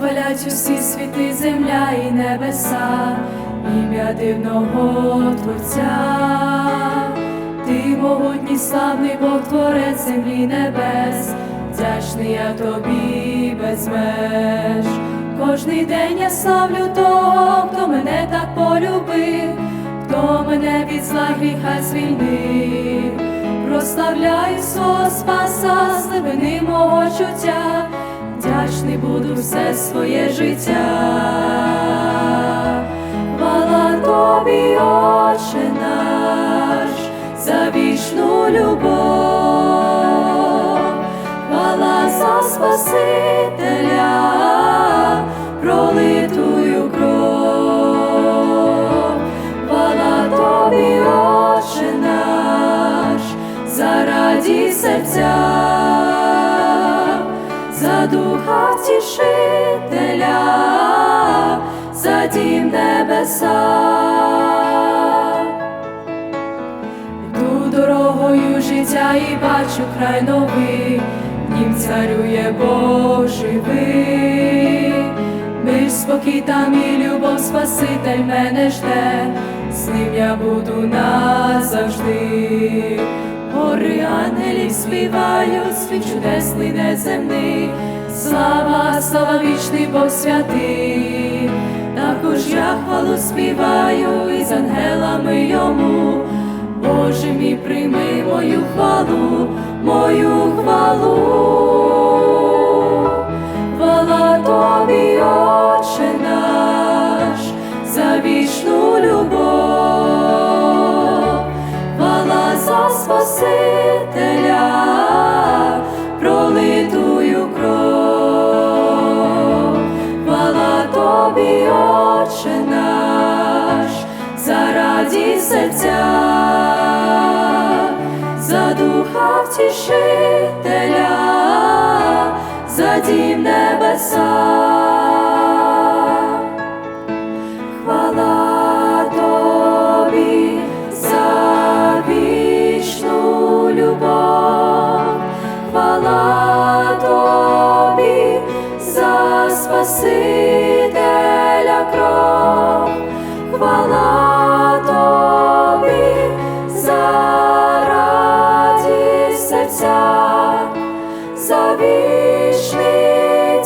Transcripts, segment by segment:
прославлять усі світи, земля і небеса, ім'я дивного Творця, ти могутній славний Бог Творець землі небес, вдячний я тобі без меж. Кожний день я славлю того, хто мене так полюбив, хто мене від зла гріха звільнив, прославляю свого спаса, з мого чуття, вдячний буду все своє життя. Хвала тобі, Отче наш, за вічну любов, хвала за Спасителя, пролитую кров, хвала тобі, Отче наш, за радість серця, духа втішителя, за дім небеса. Йду дорогою життя і бачу край новий, нім царює Бог живий. Мир, спокій там і любов, Спаситель мене жде, з ним я буду назавжди. Гори ангелів співають, свій чудесний неземний, слава, слава вічний Бог святий. Також я хвалу співаю і з ангелами йому. Боже мій, прийми мою хвалу, мою хвалу. Радість серця, за духа втішителя, за дім небеса. Хвала тобі за вічну любов, хвала за Спасителя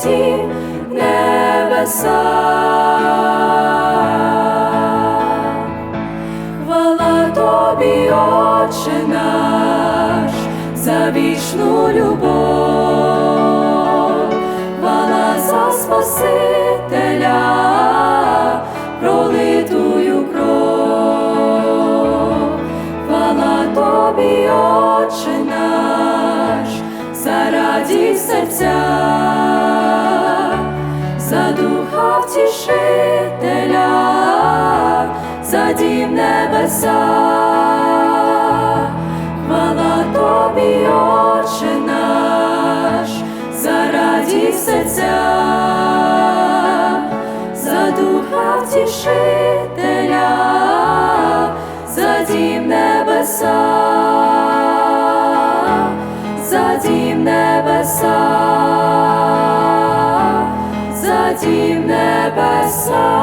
дім небеса. Хвала тобі, Отче наш, за вічну любов, хвала за Спасителя, тобі, Отче наш, за радість серця, духа втішителя, за дім небеса. Хвала тобі, Отче наш, за серця, за духа втішителя, за дім небеса, за дім небеса, святі небеса.